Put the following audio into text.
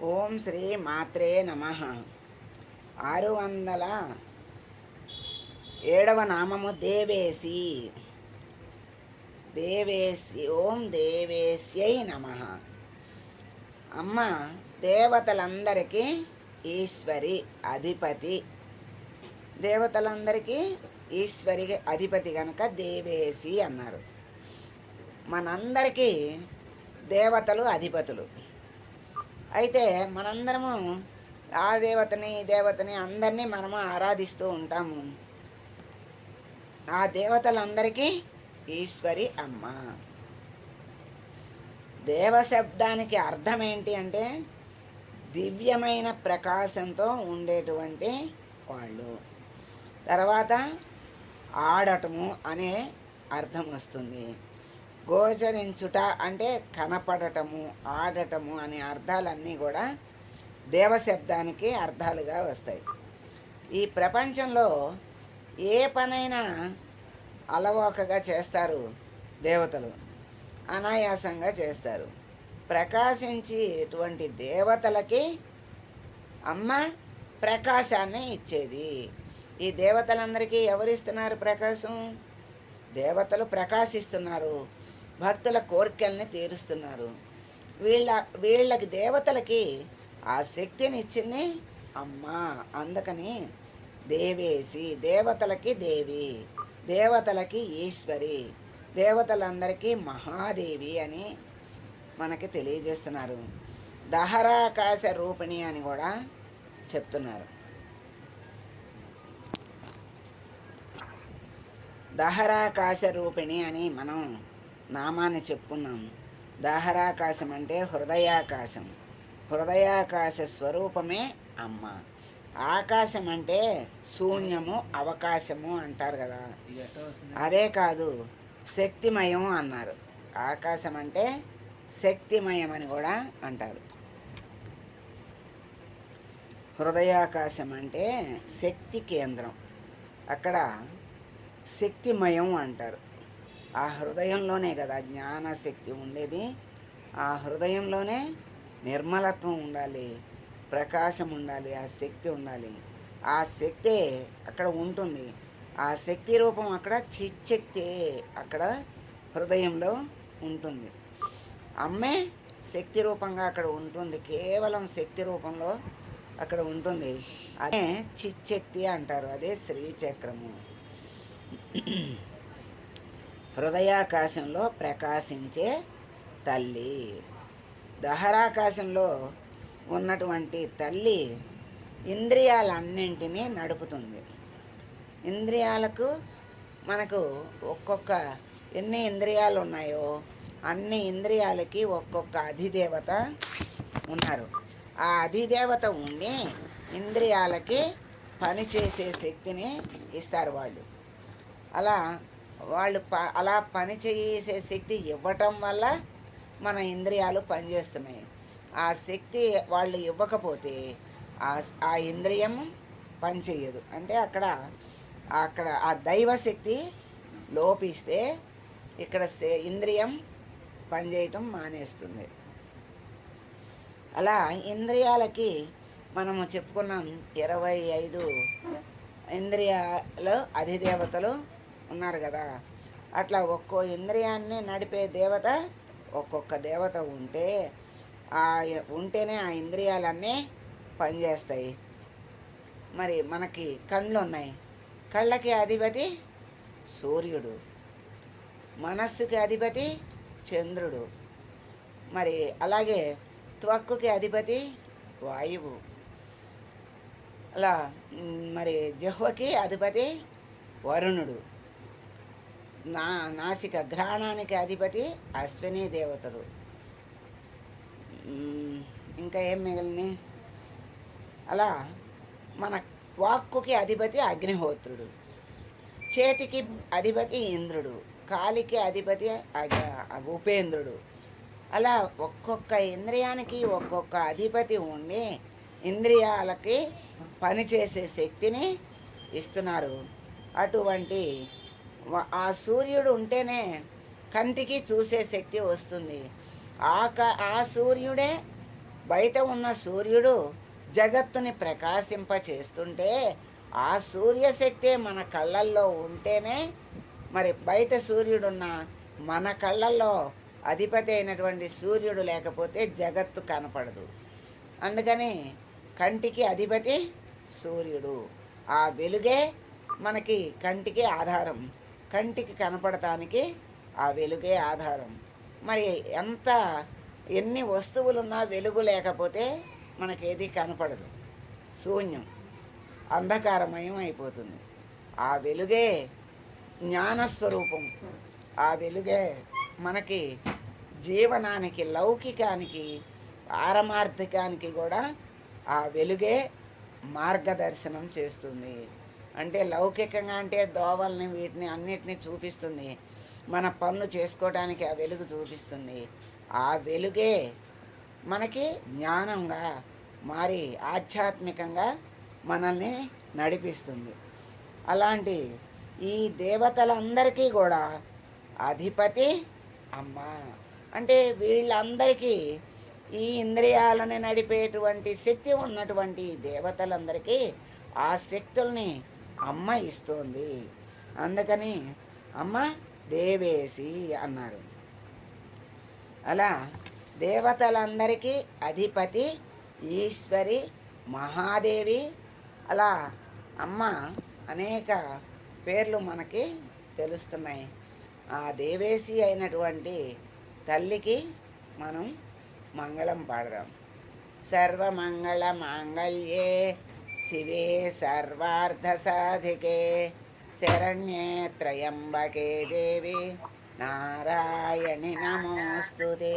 ఓం శ్రీ మాత్రే నమ. ఆరు వందల ఏడవ నామము దేవేసి దేవేసి ఓం దేవేశ్యై నమ. అమ్మ దేవతలందరికీ ఈశ్వరి అధిపతి. దేవతలందరికీ ఈశ్వరి అధిపతి కనుక దేవేసి అన్నారు. మనందరికీ దేవతలు అధిపతులు. అయితే మనందరము ఆ దేవతని ఈ దేవతని అందరినీ మనము ఆరాధిస్తూ ఉంటాము. ఆ దేవతలందరికీ ఈశ్వరి అమ్మ. దేవశబ్దానికి అర్థం ఏంటి అంటే దివ్యమైన ప్రకాశంతో ఉండేటువంటి వాళ్ళు. తర్వాత ఆడటము అనే అర్థం వస్తుంది. గోచరించుట అంటే కనపడటము ఆడటము అనే అర్థాలన్నీ కూడా దేవశబ్దానికి అర్థాలుగా వస్తాయి. ఈ ప్రపంచంలో ఏ పనైనా అలవోకగా చేస్తారు దేవతలు అనాయాసంగా చేస్తారు. ప్రకాశించేటువంటి దేవతలకి అమ్మ ప్రకాశాన్ని ఇచ్చేది. ఈ దేవతలందరికీ ఎవరిస్తున్నారు ప్రకాశం? దేవతలు ప్రకాశిస్తున్నారు. భక్తుల కోరికల్ని తీరుస్తున్నారు. వీళ్ళ వీళ్ళకి దేవతలకి ఆ శక్తిని ఇచ్చింది అమ్మ. అందుకని దేవేసి దేవతలకి దేవి దేవతలకి ఈశ్వరి దేవతలందరికీ మహాదేవి అని మనకి తెలియజేస్తున్నారు. దహరాకాశ రూపిణి అని కూడా చెప్తున్నారు. దహరాకాశ రూపిణి అని మనం నామాన్ని చెప్పుకున్నాం దహరాకాశం అంటే హృదయాకాశం. హృదయాకాశ స్వరూపమే అమ్మ. ఆకాశం అంటే శూన్యము అవకాశము అంటారు కదా. అదే కాదు శక్తిమయం అన్నారు. ఆకాశం అంటే శక్తిమయం అని కూడా అంటారు. హృదయాకాశం అంటే శక్తి కేంద్రం. అక్కడ శక్తిమయం అంటారు. ఆ హృదయంలోనే కదా జ్ఞాన శక్తి ఉండేది. ఆ హృదయంలోనే నిర్మలత్వం ఉండాలి ప్రకాశం ఉండాలి ఆ శక్తి ఉండాలి. ఆ శక్తే అక్కడ ఉంటుంది. ఆ శక్తి రూపం అక్కడ చిచ్చక్తే అక్కడ హృదయంలో ఉంటుంది. అమ్మే శక్తి రూపంగా అక్కడ ఉంటుంది. కేవలం శక్తి రూపంలో అక్కడ ఉంటుంది. అదే చిచ్చక్తి అంటారు. అదే శ్రీచక్రము. హృదయాకాశంలో ప్రకాశించే తల్లి. దహరాకాశంలో ఉన్నటువంటి తల్లి ఇంద్రియాలన్నింటినీ నడుపుతుంది. ఇంద్రియాలకు మనకు ఒక్కొక్క ఎన్ని ఇంద్రియాలు ఉన్నాయో అన్ని ఇంద్రియాలకి ఒక్కొక్క అధిదేవత ఉన్నారు. ఆ అధిదేవత ఉండి ఇంద్రియాలకి పనిచేసే శక్తిని ఇస్తారు వాళ్ళు. అలా వాళ్ళు ప అలా పని చేసే శక్తి ఇవ్వటం వల్ల మన ఇంద్రియాలు పనిచేస్తున్నాయి. ఆ శక్తి వాళ్ళు ఇవ్వకపోతే ఆ ఆ ఇంద్రియం పనిచేయదు అంటే అక్కడ అక్కడ ఆ దైవశక్తి లోపిస్తే ఇక్కడ సే- ఇంద్రియం పనిచేయటం మానేస్తుంది. అలా ఇంద్రియాలకి మనము చెప్పుకున్నాం ఇరవై ఐదు ఇంద్రియాలు అధిదేవతలు ఉన్నారు కదా. అట్లా ఒక్కో ఇంద్రియాన్ని నడిపే దేవత ఒక్కొక్క దేవత ఉంటే ఆ ఉంటేనే ఆ ఇంద్రియాలన్నీ పనిచేస్తాయి. మరి మనకి కళ్ళు ఉన్నాయి కళ్ళకి అధిపతి సూర్యుడు. మనస్సుకి అధిపతి చంద్రుడు. మరి అలాగే త్వక్కుకి అధిపతి వాయువు. అలా మరి జహ్వకి అధిపతి వరుణుడు. నా నాసిక ఘ్రాణానికి అధిపతి అశ్విని దేవతలు. ఇంకా ఏం మిగిలిని అలా మన వాక్కుకి అధిపతి అగ్నిహోత్రుడు చేతికి అధిపతి ఇంద్రుడు కాలికి అధిపతి ఉపేంద్రుడు. అలా ఒక్కొక్క ఇంద్రియానికి ఒక్కొక్క అధిపతి ఉండి ఇంద్రియాలకి పనిచేసే శక్తిని ఇస్తున్నారు. అటువంటి ఆ సూర్యుడు ఉంటేనే కంటికి చూసే శక్తి వస్తుంది. ఆ క ఆ సూర్యుడే బయట ఉన్న సూర్యుడు జగత్తుని ప్రకాశింప చేస్తుంటే ఆ సూర్యశక్తే మన కళ్ళల్లో ఉంటేనే మరి బయట సూర్యుడున్న మన కళ్ళల్లో అధిపతి అయినటువంటి సూర్యుడు లేకపోతే జగత్తు కనపడదు. అందుకని కంటికి అధిపతి సూర్యుడు. ఆ వెలుగే మనకి కంటికి ఆధారం. కంటికి కనపడటానికి ఆ వెలుగే ఆధారం. మరి ఎంత ఎన్ని వస్తువులున్నా వెలుగు లేకపోతే మనకేది కనపడదు. శూన్యం అంధకారమయం అయిపోతుంది. ఆ వెలుగే జ్ఞానస్వరూపం. ఆ వెలుగే మనకి జీవనానికి లౌకికానికి పారమార్థికానికి కూడా ఆ వెలుగే మార్గదర్శనం చేస్తుంది. అంటే లౌకికంగా అంటే దోవల్ని వీటిని అన్నిటినీ చూపిస్తుంది. మన పనులు చేసుకోవడానికి ఆ వెలుగు చూపిస్తుంది. ఆ వెలుగే మనకి జ్ఞానంగా మారి ఆధ్యాత్మికంగా మనల్ని నడిపిస్తుంది. అలాంటి ఈ దేవతలందరికీ కూడా అధిపతి అమ్మ. అంటే వీళ్ళందరికీ ఈ ఇంద్రియాలని నడిపేటువంటి శక్తి ఉన్నటువంటి దేవతలందరికీ ఆ శక్తుల్ని అమ్మ ఇస్తోంది. అందుకని అమ్మ దేవేసి అన్నారు. అలా దేవతలందరికీ అధిపతి ఈశ్వరి మహాదేవి అలా అమ్మ అనేక పేర్లు మనకి తెలుస్తున్నాయి. ఆ దేవేసి అయినటువంటి తల్లికి మనం మంగళం పాడదాం. సర్వమంగళ మాంగళ్యే శివే సర్వార్థ సాధికే శరణ్యే త్రయంబకే దేవి నారాయణి నమోస్తుతే